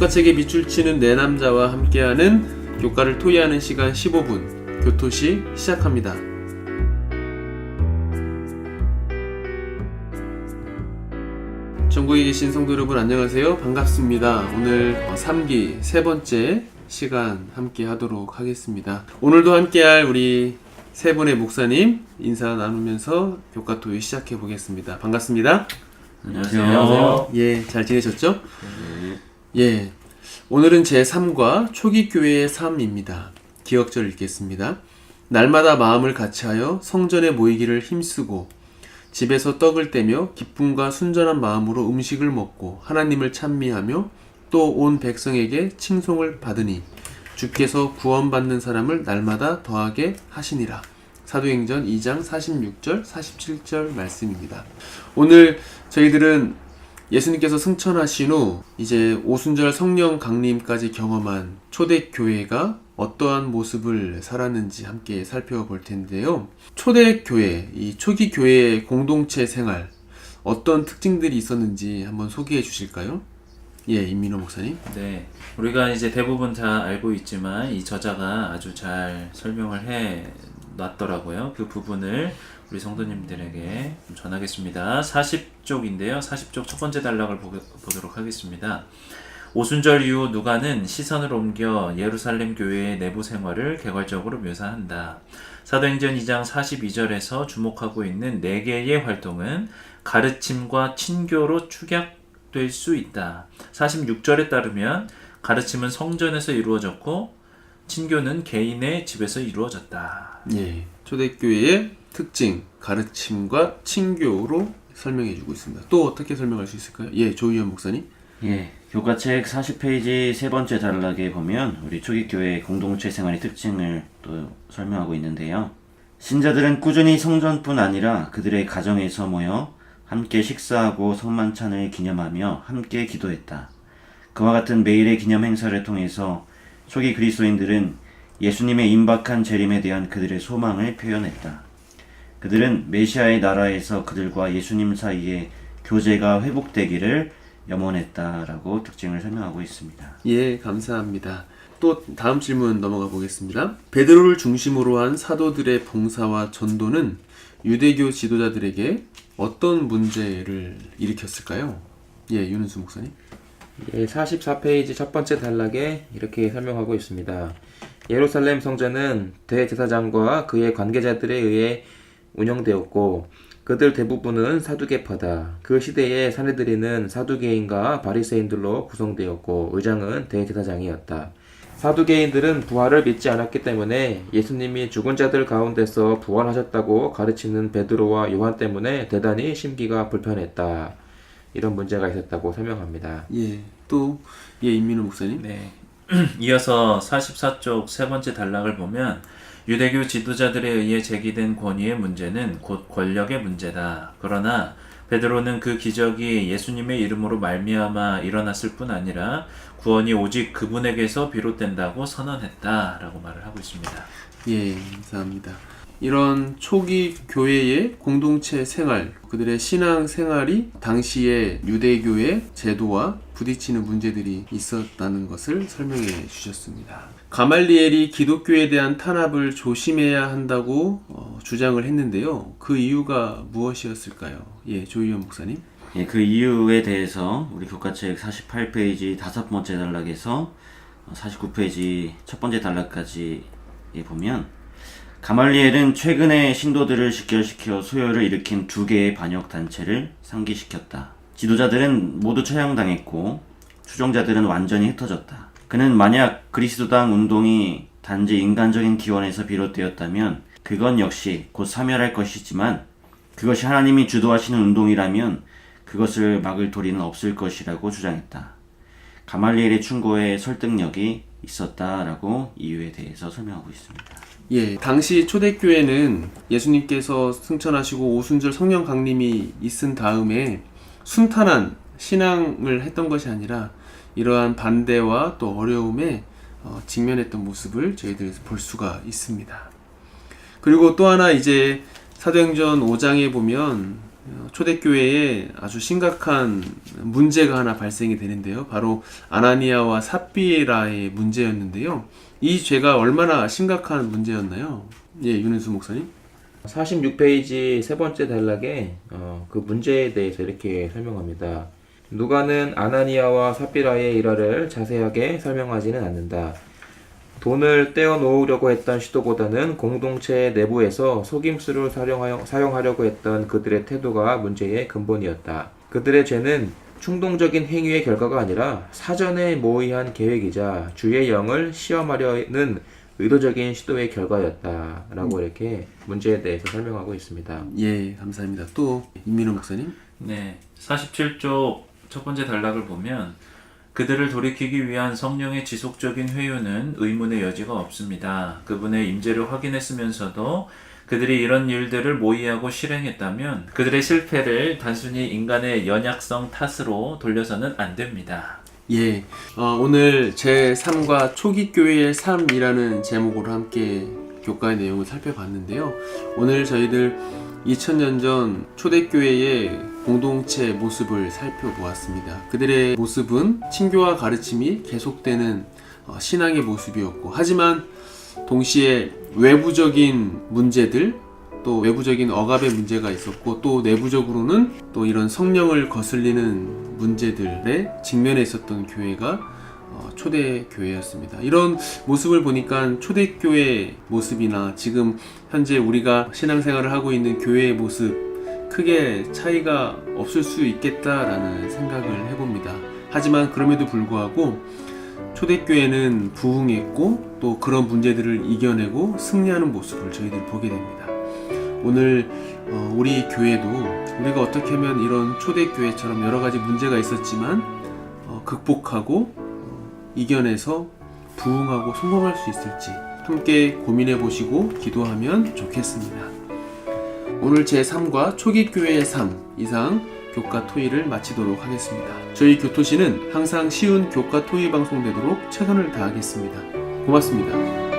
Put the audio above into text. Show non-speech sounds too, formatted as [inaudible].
교과책에 밑줄 치는 네 남자와 함께하는 교과를 토의하는 시간 15분 교토시 시작합니다. 전국에 계신 성도 여러분 안녕하세요. 반갑습니다. 오늘 3기 세 번째 시간 함께 하도록 하겠습니다. 오늘도 함께 할 우리 세 분의 목사님 인사 나누면서 교과 토의 시작해 보겠습니다. 반갑습니다. 안녕하세요. 예, 잘 지내셨죠? 예. 오늘은 제 3과 초기 교회의 삶입니다. 기억절 읽겠습니다. 날마다 마음을 같이하여 성전에 모이기를 힘쓰고 집에서 떡을 떼며 기쁨과 순전한 마음으로 음식을 먹고 하나님을 찬미하며 또 온 백성에게 칭송을 받으니 주께서 구원받는 사람을 날마다 더하게 하시니라. 사도행전 2장 46절, 47절 말씀입니다. 오늘 저희들은 예수님께서 승천하신 후 이제 오순절 성령 강림까지 경험한 초대교회가 어떠한 모습을 살았는지 함께 살펴볼 텐데요. 초대교회, 이 초기 교회의 공동체 생활, 어떤 특징들이 있었는지 한번 소개해 주실까요? 예, 임민호 목사님. 네, 우리가 이제 대부분 다 알고 있지만 이 저자가 아주 잘 설명을 해 놨더라고요. 그 부분을 우리 성도님들에게 좀 전하겠습니다. 40쪽인데요. 40쪽 첫 번째 단락을 보, 보도록 하겠습니다. 오순절 이후 누가는 시선을 옮겨 예루살렘 교회의 내부 생활을 개괄적으로 묘사한다. 사도행전 2장 42절에서 주목하고 있는 네 개의 활동은 가르침과 친교로 축약될 수 있다. 46절에 따르면 가르침은 성전에서 이루어졌고 친교는 개인의 집에서 이루어졌다. 예, 초대교회의 특징, 가르침과 친교로 설명해 주고 있습니다. 또 어떻게 설명할 수 있을까요? 예, 조희연 목사님. 예, 교과책 40페이지 세 번째 단락에 보면 우리 초기 교회 공동체 생활의 특징을 또 설명하고 있는데요. 신자들은 꾸준히 성전뿐 아니라 그들의 가정에서 모여 함께 식사하고 성만찬을 기념하며 함께 기도했다. 그와 같은 매일의 기념 행사를 통해서 초기 그리스도인들은 예수님의 임박한 재림에 대한 그들의 소망을 표현했다. 그들은 메시아의 나라에서 그들과 예수님 사이에 교제가 회복되기를 염원했다라고 특징을 설명하고 있습니다. 예, 감사합니다. 또 다음 질문 넘어가 보겠습니다. 베드로를 중심으로 한 사도들의 봉사와 전도는 유대교 지도자들에게 어떤 문제를 일으켰을까요? 예, 윤은수 목사님. 예, 44페이지 첫 번째 단락에 이렇게 설명하고 있습니다. 예루살렘 성전은 대제사장과 그의 관계자들에 의해 운영되었고 그들 대부분은 사두개파다. 그 시대에 사내들이는 사두개인과 바리새인들로 구성되었고 의장은 대제사장이었다. 사두개인들은 부활을 믿지 않았기 때문에 예수님이 죽은 자들 가운데서 부활하셨다고 가르치는 베드로와 요한 때문에 대단히 심기가 불편했다. 이런 문제가 있었다고 설명합니다. 예, 또 예, 임민우 목사님. 네. [clears throat] 이어서 44쪽 세 번째 단락을 보면 유대교 지도자들에 의해 제기된 권위의 문제는 곧 권력의 문제다. 그러나 베드로는 그 기적이 예수님의 이름으로 말미암아 일어났을 뿐 아니라 구원이 오직 그분에게서 비롯된다고 선언했다라고 말을 하고 있습니다. 예, 감사합니다. 이런 초기 교회의 공동체 생활, 그들의 신앙 생활이 당시의 유대교의 제도와 부딪히는 문제들이 있었다는 것을 설명해 주셨습니다. 가말리엘이 기독교에 대한 탄압을 조심해야 한다고 어, 주장을 했는데요. 그 이유가 무엇이었을까요? 예, 조희연 목사님. 예, 그 이유에 대해서 우리 교과책 48페이지 다섯 번째 단락에서 49페이지 첫 번째 단락까지 예, 보면 가말리엘은 최근에 신도들을 직결시켜 소요를 일으킨 두 개의 반역 단체를 상기시켰다. 지도자들은 모두 처형당했고 추종자들은 완전히 흩어졌다. 그는 만약 그리스도당 운동이 단지 인간적인 기원에서 비롯되었다면 그건 역시 곧 사멸할 것이지만 그것이 하나님이 주도하시는 운동이라면 그것을 막을 도리는 없을 것이라고 주장했다. 가말리엘의 충고에 설득력이 있었다라고 이유에 대해서 설명하고 있습니다. 예, 당시 초대교회는 예수님께서 승천하시고 오순절 성령 강림이 있은 다음에 순탄한 신앙을 했던 것이 아니라 이러한 반대와 또 어려움에 어, 직면했던 모습을 저희들 볼 수가 있습니다. 그리고 또 하나 이제 사도행전 5장에 보면 어, 초대교회에 아주 심각한 문제가 하나 발생이 되는데요. 바로 아나니아와 삽비라의 문제였는데요. 이 죄가 얼마나 심각한 문제였나요? 예, 윤은수 목사님. 46페이지 세 번째 단락에 어, 그 문제에 대해서 이렇게 설명합니다. 누가는 아나니아와 삽비라의 일화를 자세하게 설명하지는 않는다. 돈을 떼어 놓으려고 했던 시도보다는 공동체 내부에서 속임수를 사용하여, 사용하려고 했던 그들의 태도가 문제의 근본이었다. 그들의 죄는 충동적인 행위의 결과가 아니라 사전에 모의한 계획이자 주의 영을 시험하려는 의도적인 시도의 결과였다라고 이렇게 문제에 대해서 설명하고 있습니다. 예, 감사합니다. 또 임민호 목사님. 네, 47쪽 첫 번째 단락을 보면 그들을 돌이키기 위한 성령의 지속적인 회유는 의문의 여지가 없습니다. 그분의 임재를 확인했으면서도 그들이 이런 일들을 모의하고 실행했다면 그들의 실패를 단순히 인간의 연약성 탓으로 돌려서는 안 됩니다. 예, 어, 오늘 제 3과 초기 교회의 삶이라는 제목으로 함께 교과의 내용을 살펴봤는데요. 오늘 저희들 2000년 전 초대교회의 공동체 모습을 살펴보았습니다. 그들의 모습은 친교와 가르침이 계속되는 어, 신앙의 모습이었고, 하지만 동시에 외부적인 문제들, 또 외부적인 억압의 문제가 있었고, 또 내부적으로는 또 이런 성령을 거슬리는 문제들에 직면해 있었던 교회가 어, 초대 교회였습니다. 이런 모습을 보니까 초대 교회 모습이나 지금 현재 우리가 신앙생활을 하고 있는 교회의 모습 크게 차이가 없을 수 있겠다라는 생각을 해봅니다. 하지만 그럼에도 불구하고 초대교회는 부흥했고 또 그런 문제들을 이겨내고 승리하는 모습을 저희들 보게 됩니다. 오늘 어, 우리 교회도 우리가 어떻게 하면 이런 초대교회처럼 여러 가지 문제가 있었지만 어, 극복하고 어, 이겨내서 부흥하고 성공할 수 있을지 함께 고민해 보시고 기도하면 좋겠습니다. 오늘 제 3과 초기 교회의 삶 이상 교과 토의를 마치도록 하겠습니다. 저희 교토시는 항상 쉬운 교과 토의 방송되도록 최선을 다하겠습니다. 고맙습니다.